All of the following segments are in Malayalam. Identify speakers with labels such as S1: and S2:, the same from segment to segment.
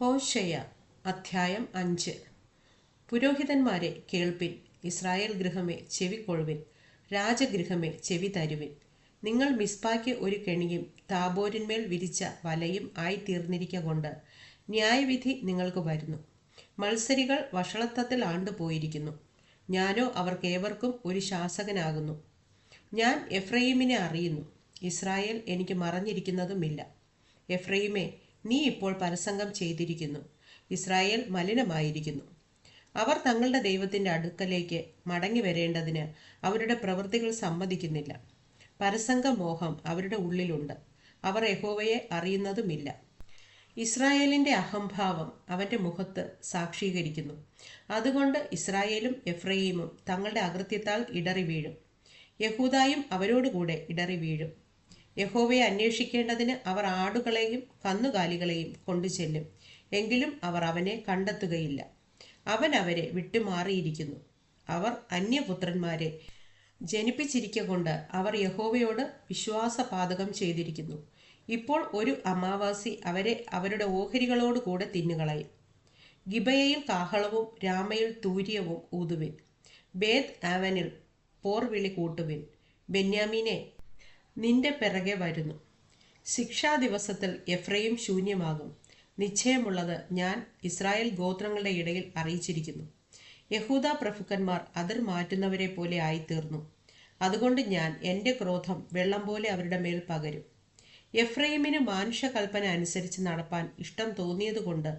S1: ഹോശയ അധ്യായം അഞ്ച്. പുരോഹിതന്മാരെ കേൾപ്പിൻ ഇസ്രായേൽ ഗൃഹമേ ചെവിക്കൊഴുവിൻ രാജഗൃഹമേ ചെവി തരുവിൻ. നിങ്ങൾ മിസ്പായ്ക്ക് ഒരു കെണിയും താബോരിന്മേൽ വിരിച്ച വലയും ആയി തീർന്നിരിക്കൊണ്ട് ന്യായവിധി നിങ്ങൾക്ക് വരുന്നു. മത്സരികൾ വഷളത്വത്തിൽ ആണ്ടുപോയിരിക്കുന്നു. ഞാനോ അവർക്കേവർക്കും ഒരു ശാസകനാകുന്നു. ഞാൻ എഫ്രൈമിനെ അറിയുന്നു. ഇസ്രായേൽ എനിക്ക് മറഞ്ഞിരിക്കുന്നതുമില്ല. എഫ്രൈമേ നീ ഇപ്പോൾ പരസംഗം ചെയ്തിരിക്കുന്നു. ഇസ്രായേൽ മലിനമായിരിക്കുന്നു. അവർ തങ്ങളുടെ ദൈവത്തിന്റെ അടുക്കലേക്ക് മടങ്ങി വരേണ്ടതിന് അവരുടെ പ്രവൃത്തികൾ സമ്മതിക്കുന്നില്ല. പരസംഗ മോഹം അവരുടെ ഉള്ളിലുണ്ട്. അവർ യഹോവയെ അറിയുന്നതുമില്ല. ഇസ്രായേലിന്റെ അഹംഭാവം അവന്റെ മുഖത്ത് സാക്ഷീകരിക്കുന്നു. അതുകൊണ്ട് ഇസ്രായേലും എഫ്രയീമും തങ്ങളുടെ അകൃത്യത്താൽ ഇടറി വീഴും യഹൂദായും അവരോടുകൂടെ ഇടറി വീഴും യഹോവയെ അന്വേഷിക്കേണ്ടതിന് അവർ ആടുകളെയും കന്നുകാലികളെയും കൊണ്ടു ചെല്ലും എങ്കിലും അവർ അവനെ കണ്ടെത്തുകയില്ല. അവൻ അവരെ വിട്ടുമാറിയിരിക്കുന്നു. അവർ അന്യപുത്രന്മാരെ ജനിപ്പിച്ചിരിക്കൊണ്ട് അവർ യഹോവയോട് വിശ്വാസപാതകം ചെയ്തിരിക്കുന്നു. ഇപ്പോൾ ഒരു അമാവാസി അവരെ അവരുടെ ഓഹരികളോട് കൂടെ തിന്നുകളയും. ഗിബയയിൽ കാഹളവും രാമയിൽ തൂര്യവും ഊതുവിൻ. ബേദ് ആവനിൽ പോർവിളി കൂട്ടുവിൻ. ബെന്യാമീനെ നിന്റെ പിറകെ വരുന്നു. ശിക്ഷാ ദിവസത്തിൽ എഫ്രയും ശൂന്യമാകും. നിശ്ചയമുള്ളത് ഞാൻ ഇസ്രായേൽ ഗോത്രങ്ങളുടെ ഇടയിൽ അറിയിച്ചിരിക്കുന്നു. യഹൂദ പ്രഭുക്കന്മാർ അതിർ മാറ്റുന്നവരെ പോലെ ആയിത്തീർന്നു. അതുകൊണ്ട് ഞാൻ എന്റെ ക്രോധം വെള്ളം പോലെ അവരുടെ മേൽ പകരും. എഫ്രൈമിന് മാനുഷകൽപ്പന അനുസരിച്ച് നടപ്പാൻ ഇഷ്ടം തോന്നിയതുകൊണ്ട്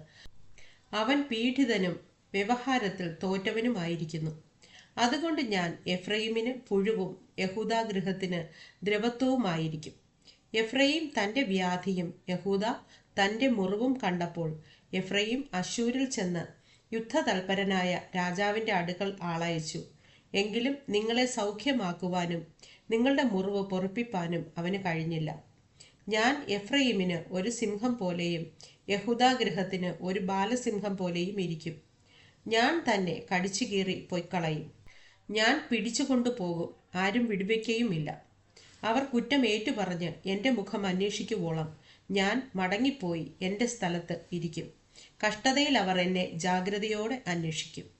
S1: അവൻ പീഡിതനും വ്യവഹാരത്തിൽ തോറ്റവനുമായിരിക്കുന്നു. അതുകൊണ്ട് ഞാൻ എഫ്രൈമിന് പുഴുവും യഹൂദാഗൃഹത്തിന് ദ്രവത്വവുമായിരിക്കും. എഫ്രൈം തന്റെ വ്യാധിയും യഹൂദ തന്റെ മുറിവും കണ്ടപ്പോൾ എഫ്രൈം അശൂരിൽ ചെന്ന് യുദ്ധതൽപരനായ രാജാവിന്റെ അടുക്കൽ ആളയച്ചു. എങ്കിലും നിങ്ങളെ സൗഖ്യമാക്കുവാനും നിങ്ങളുടെ മുറിവ് പൊറുപ്പിപ്പാനും അവന് കഴിഞ്ഞില്ല. ഞാൻ എഫ്രൈമിന് ഒരു സിംഹം പോലെയും യഹൂദാഗൃഹത്തിന് ഒരു ബാലസിംഹം പോലെയും ഇരിക്കും. ഞാൻ തന്നെ കടിച്ചു കീറി പൊയ്ക്കളയും. ഞാൻ പിടിച്ചു പോകും ആരും വിടുവയ്ക്കുകയുമില്ല അവർ കുറ്റം ഏറ്റുപറഞ്ഞ് എന്റെ മുഖം അന്വേഷിക്കുവോളം ഞാൻ മടങ്ങിപ്പോയി എന്റെ സ്ഥലത്ത് ഇരിക്കും. കഷ്ടതയിൽ അവർ എന്നെ ജാഗ്രതയോടെ അന്വേഷിക്കും.